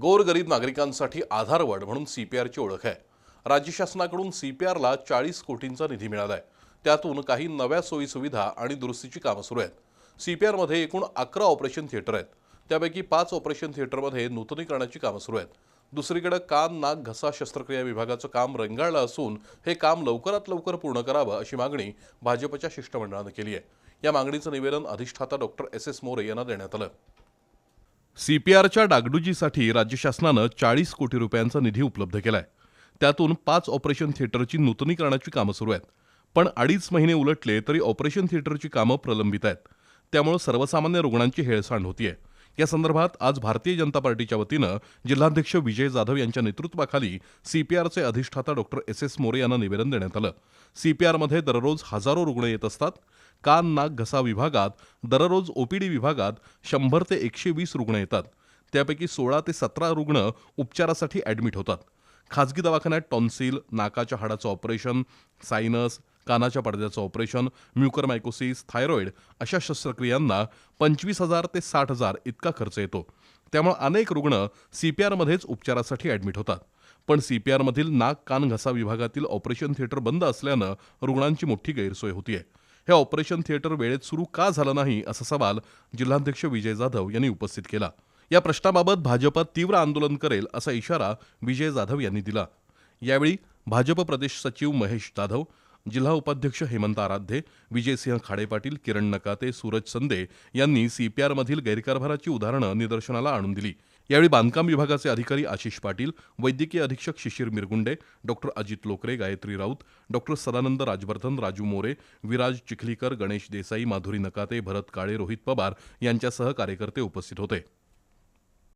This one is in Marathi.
गोरगरीब नागरिकांसाठी आधारवड म्हणून सी पी आरची ओळख आहे. राज्य शासनाकडून सीपीआरला चाळीस कोटींचा निधी मिळाला आहे त्यातून काही नव्या सोयीसुविधा आणि दुरुस्तीची कामं सुरू आहेत. सीपीआरमध्ये एकूण अकरा ऑपरेशन थिएटर आहेत. त्यापैकी पाच ऑपरेशन थिएटरमध्ये नूतनीकरणाची कामं सुरू आहेत. दुसरीकडे कान नाक घसा शस्त्रक्रिया विभागाचं काम रंगाळलं असून हे काम लवकरात लवकर पूर्ण करावं अशी मागणी भाजपच्या शिष्टमंडळानं केली आहे. या मागणीचं निवेदन अधिष्ठाता डॉक्टर एस एस मोरे यांना देण्यात आलं. सीपीआरच्या डागडुजीसाठी राज्य शासनानं चाळीस कोटी रुपयांचा निधी उपलब्ध केलाय. त्यातून पाच ऑपरेशन थिएटरची नूतनीकरणाची कामं सुरू आहेत. पण अडीच महिने उलटले तरी ऑपरेशन थिएटरची कामं प्रलंबित आहेत. त्यामुळे सर्वसामान्य रुग्णांची हेळसांड होतीये. या संदर्भात आज भारतीय जनता पार्टीच्या वतीनं जिल्हाध्यक्ष विजय जाधव यांच्या नेतृत्वाखाली सीपीआरचे अधिष्ठाता डॉक्टर एस एस मोरे यांना निवेदन देण्यात आलं. सीपीआरमध्ये दररोज हजारो रुग्ण येत असतात. कान नाक घसा विभागात दररोज ओपीडी विभागात शंभर ते एकशे वीस रुग्ण येतात. त्यापैकी सोळा ते सतरा रुग्ण उपचारासाठी ॲडमिट होतात. खाजगी दवाखान्यात टॉन्सिल नाकाच्या हाडाचं ऑपरेशन सायनस कानाच्या पडद्याचं ऑपरेशन म्युकरमायकोसिस थायरॉईड अशा शस्त्रक्रियांना पंचवीस हजार ते साठ हजार इतका खर्च येतो. त्यामुळे अनेक रुग्ण सीपीआरमध्येच उपचारासाठी ॲडमिट होतात. पण सीपीआरमधील नाक कान घसा विभागातील ऑपरेशन थिएटर बंद असल्यानं रुग्णांची मोठी गैरसोय होतीये. हे ऑपरेशन थिएटर वेळेत सुरू का झालं नाही असा सवाल जिल्हाध्यक्ष विजय जाधव यांनी उपस्थित केला. या प्रश्नाबाबत भाजप तीव्र आंदोलन करेल असा इशारा विजय जाधव यांनी दिला. यावेळी भाजप प्रदेश सचिव महेश जाधव जिल्हा उपाध्यक्ष हेमंत आराध्ये विजयसिंह खाडेपाटील किरण नकाते सूरज संदे यांनी सीपीआरमधील गैरकारभाराची उदाहरणं निदर्शनाला आणून दिली. यावेळी बांधकाम विभागाचे अधिकारी आशिष पाटील वैद्यकीय अधीक्षक शिशिर मिरगुंडे डॉक्टर अजित लोकरे गायत्री राऊत डॉक्टर सदानंद राजवर्धन राजू मोरे विराज चिखलीकर गणेश देसाई माधुरी नकाते भरत काळे रोहित पवार यांच्यासह कार्यकर्ते उपस्थित होते.